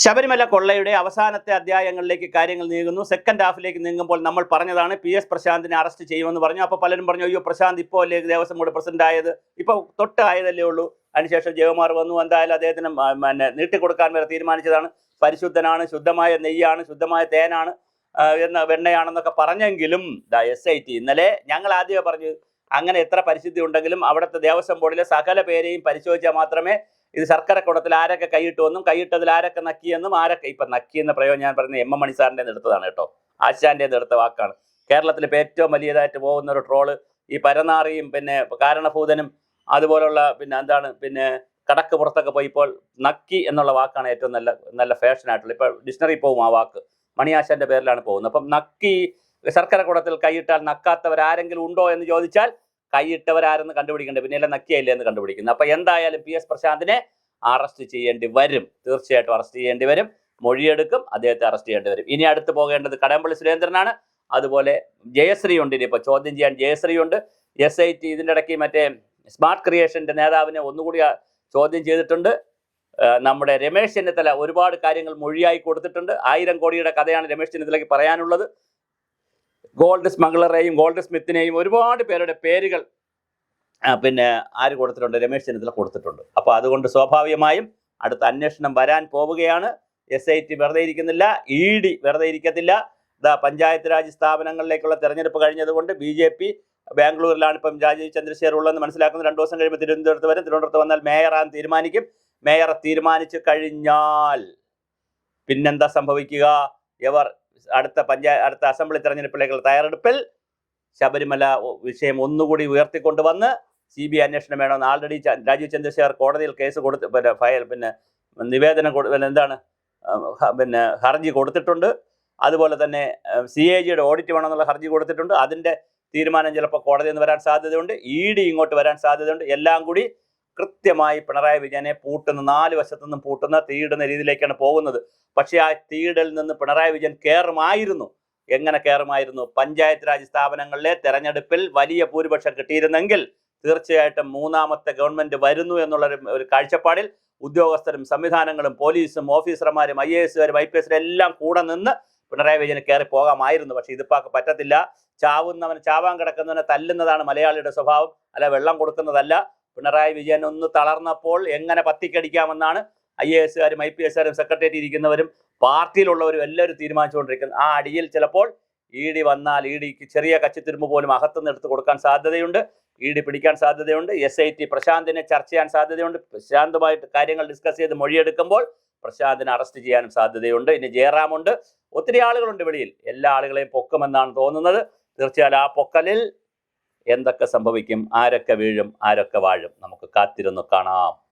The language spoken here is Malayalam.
ശബരിമല കൊള്ളയുടെ അവസാനത്തെ അധ്യായങ്ങളിലേക്ക് കാര്യങ്ങൾ നീങ്ങുന്നു. സെക്കൻഡ് ഹാഫിലേക്ക് നീങ്ങുമ്പോൾ നമ്മൾ പറഞ്ഞതാണ് പി എസ് പ്രശാന്തിനെ അറസ്റ്റ് ചെയ്യുമെന്ന് പറഞ്ഞു. അപ്പോൾ പലരും പറഞ്ഞു അയ്യോ പ്രശാന്ത് ഇപ്പോൾ അല്ലേ ദേവസ്വം ബോർഡ് പ്രസിഡന്റ് ആയത്? ഇപ്പോൾ തൊട്ട് ആയതല്ലേ ഉള്ളൂ. അതിനുശേഷം ജയകുമാർ വന്നു. എന്തായാലും അദ്ദേഹത്തിന് പിന്നെ നീട്ടിക്കൊടുക്കാൻ വരെ തീരുമാനിച്ചതാണ്. പരിശുദ്ധനാണ് ശുദ്ധമായ നെയ്യാണ് ശുദ്ധമായ തേനാണ് എന്ന വെണ്ണയാണെന്നൊക്കെ പറഞ്ഞെങ്കിലും എസ് ഐ ടി ഇന്നലെ ഞങ്ങൾ ആദ്യമേ പറഞ്ഞു അങ്ങനെ എത്ര പരിശുദ്ധി ഉണ്ടെങ്കിലും അവിടുത്തെ ദേവസ്വം ബോർഡിലെ സകല പേരെയും പരിശോധിച്ചാൽ മാത്രമേ ഇത് ശർക്കര കുടത്തിൽ ആരൊക്കെ കൈയിട്ടു എന്നും കൈയിട്ടതിൽ ആരൊക്കെ നക്കിയെന്നും ആരൊക്കെ ഇപ്പൊ നക്കി എന്ന പ്രയോഗം ഞാൻ പറയുന്നത് എം എം മണി സാറിന്റെ എടുത്തതാണ് കേട്ടോ. ആശാന്റെ എടുത്ത വാക്കാണ്. കേരളത്തിൽ ഇപ്പോൾ ഏറ്റവും വലിയതായിട്ട് പോകുന്ന ഒരു ട്രോൾ ഈ പരനാറിയും പിന്നെ കാരണഭൂതനും അതുപോലുള്ള പിന്നെ എന്താണ് പിന്നെ കടക്ക് പുറത്തൊക്കെ പോയി ഇപ്പോൾ നക്കി എന്നുള്ള വാക്കാണ് ഏറ്റവും നല്ല നല്ല ഫാഷനായിട്ടുള്ളത് ഇപ്പോൾ ഡിക്ഷണറി പോകും ആ വാക്ക്. മണിയാശാന്റെ പേരിലാണ് പോകുന്നത്. അപ്പം നക്കി ശർക്കര കുടത്തിൽ കൈയിട്ടാൽ നക്കാത്തവരാരെങ്കിലും ഉണ്ടോ എന്ന് ചോദിച്ചാൽ കൈയിട്ടവരാരെന്ന് കണ്ടുപിടിക്കേണ്ടത് പിന്നെ എല്ലാം നക്കിയല്ലേ എന്ന് കണ്ടുപിടിക്കുന്നു അപ്പൊ എന്തായാലും പി എസ് പ്രശാന്തിനെ അറസ്റ്റ് ചെയ്യേണ്ടി വരും. തീർച്ചയായിട്ടും അറസ്റ്റ് ചെയ്യേണ്ടി വരും. മൊഴിയെടുക്കും അദ്ദേഹത്തെ അറസ്റ്റ് ചെയ്യേണ്ടി വരും. ഇനി അടുത്ത് പോകേണ്ടത് കടമ്പള്ളി സുരേന്ദ്രനാണ്. അതുപോലെ ജയശ്രീ ഉണ്ട് ഇനി ഇപ്പോൾ ചോദ്യം ചെയ്യാൻ ജയശ്രീ ഉണ്ട് എസ് ഐ ടി ഇതിന്റെ ഇടയ്ക്ക് മറ്റേ സ്മാർട്ട് ക്രിയേഷന്റെ നേതാവിനെ ഒന്നുകൂടി ചോദ്യം ചെയ്തിട്ടുണ്ട്. നമ്മുടെ രമേശ് ചെന്നിത്തല ഒരുപാട് കാര്യങ്ങൾ മൊഴിയായി കൊടുത്തിട്ടുണ്ട്. ആയിരം കോടിയുടെ കഥയാണ് രമേശ് ചെന്നിത്തലയ്ക്ക് പറയാനുള്ളത്. ഗോൾഡ് സ്മഗ്ലറേയും ഗോൾഡ് സ്മിത്തിനെയും ഒരുപാട് പേരുടെ പേരുകൾ പിന്നെ ആര് കൊടുത്തിട്ടുണ്ട്? രമേശ് ചെന്നിത്തല കൊടുത്തിട്ടുണ്ട്. അപ്പോൾ അതുകൊണ്ട് സ്വാഭാവികമായും അടുത്ത അന്വേഷണം വരാൻ പോവുകയാണ്. എസ് ഐ ടി വെറുതെ ഇരിക്കുന്നില്ല ഇ ഡി വെറുതെ ഇരിക്കത്തില്ല. ഇതാ പഞ്ചായത്ത് രാജ് സ്ഥാപനങ്ങളിലേക്കുള്ള തെരഞ്ഞെടുപ്പ് കഴിഞ്ഞതുകൊണ്ട് ബി ജെ പി ബാംഗ്ലൂരിലാണ് ഇപ്പം രാജീവ് ചന്ദ്രശേഖർ ഉള്ളതെന്ന് മനസ്സിലാക്കുന്നത്. രണ്ടു ദിവസം കഴിയുമ്പോൾ തിരുവനന്തപുരത്ത് വരും. തിരുവനന്തപുരത്ത് വന്നാൽ മേയറാൻ തീരുമാനിക്കും. മേയറെ തീരുമാനിച്ചു കഴിഞ്ഞാൽ പിന്നെന്താ സംഭവിക്കുക? ഇവർ അടുത്ത പഞ്ചായത്ത് അടുത്ത അസംബ്ലി തെരഞ്ഞെടുപ്പിലേക്കുള്ള തയ്യാറെടുപ്പിൽ ശബരിമല വിഷയം ഒന്നുകൂടി ഉയർത്തിക്കൊണ്ടുവന്ന് സി ബി ഐ അന്വേഷണം വേണമെന്ന് ആൾറെഡി രാജീവ് ചന്ദ്രശേഖർ കോടതിയിൽ കേസ് കൊടുത്ത് പിന്നെ ഫയൽ പിന്നെ നിവേദനം കൊടു പിന്നെ എന്താണ് പിന്നെ ഹർജി കൊടുത്തിട്ടുണ്ട്. അതുപോലെ തന്നെ സി എ ജിയുടെ ഓഡിറ്റ് വേണമെന്നുള്ള ഹർജി കൊടുത്തിട്ടുണ്ട്. അതിന്റെ തീരുമാനം ചിലപ്പോൾ കോടതിയിൽ നിന്ന് വരാൻ സാധ്യതയുണ്ട്. ഇ ഡി ഇങ്ങോട്ട് വരാൻ സാധ്യതയുണ്ട്. എല്ലാം കൂടി കൃത്യമായി പിണറായി വിജയനെ പൂട്ടുന്ന നാല് വശത്തു നിന്നും പൂട്ടുന്ന തീയിടുന്ന രീതിയിലേക്കാണ് പോകുന്നത്. പക്ഷേ ആ തീയിടൽ നിന്ന് പിണറായി വിജയൻ കയറുമായിരുന്നു എങ്ങനെ കയറുമായിരുന്നു പഞ്ചായത്ത് രാജ് സ്ഥാപനങ്ങളിലെ തെരഞ്ഞെടുപ്പിൽ വലിയ ഭൂരിപക്ഷം കിട്ടിയിരുന്നെങ്കിൽ തീർച്ചയായിട്ടും മൂന്നാമത്തെ ഗവൺമെന്റ് വരുന്നു എന്നുള്ള ഒരു- കാഴ്ചപ്പാടിൽ ഉദ്യോഗസ്ഥരും സംവിധാനങ്ങളും പോലീസും ഓഫീസർമാരും ഐ എ എസുകാരും ഐ പി എസ് എല്ലാം കൂടെ നിന്ന് പിണറായി വിജയന് കയറി പോകാമായിരുന്നു. പക്ഷേ ഇതിപ്പാക്ക് പറ്റത്തില്ല. ചാവുന്നവന് ചാവാൻ കിടക്കുന്നവനെ തല്ലുന്നതാണ് മലയാളിയുടെ സ്വഭാവം. അല്ല വെള്ളം കൊടുക്കുന്നതല്ല. പിണറായി വിജയൻ ഒന്ന് തളർന്നപ്പോൾ എങ്ങനെ പത്തിക്കടിക്കാമെന്നാണ് ഐ എ എസുകാരും ഐ പി എസുകാരും സെക്രട്ടേറിയറ്റ് ഇരിക്കുന്നവരും പാർട്ടിയിലുള്ളവരും എല്ലാവരും തീരുമാനിച്ചുകൊണ്ടിരിക്കുന്നത്. ആ അടിയിൽ ചിലപ്പോൾ ഇ ഡി വന്നാൽ ഇ ഡിക്ക് ചെറിയ കച്ചിത്തുരുമ്പ് പോലും അകത്തുനിന്ന് എടുത്ത് കൊടുക്കാൻ സാധ്യതയുണ്ട്. ഇ ഡി പിടിക്കാൻ സാധ്യതയുണ്ട്. എസ് ഐ ടി പ്രശാന്തിനെ ചർച്ച ചെയ്യാൻ സാധ്യതയുണ്ട്. പ്രശാന്തുമായിട്ട് കാര്യങ്ങൾ ഡിസ്കസ് ചെയ്ത് മൊഴിയെടുക്കുമ്പോൾ പ്രശാന്തിനെ അറസ്റ്റ് ചെയ്യാനും സാധ്യതയുണ്ട്. ഇനി ജയറാമുണ്ട്. ഒത്തിരി ആളുകളുണ്ട് വെളിയിൽ. എല്ലാ ആളുകളെയും പൊക്കുമെന്നാണ് തോന്നുന്നത്. തീർച്ചയായും ആ പൊക്കലിൽ എന്തൊക്കെ സംഭവിക്കും? ആരൊക്കെ വീഴും? ആരൊക്കെ വാഴും? നമുക്ക് കാത്തിരുന്ന് കാണാം.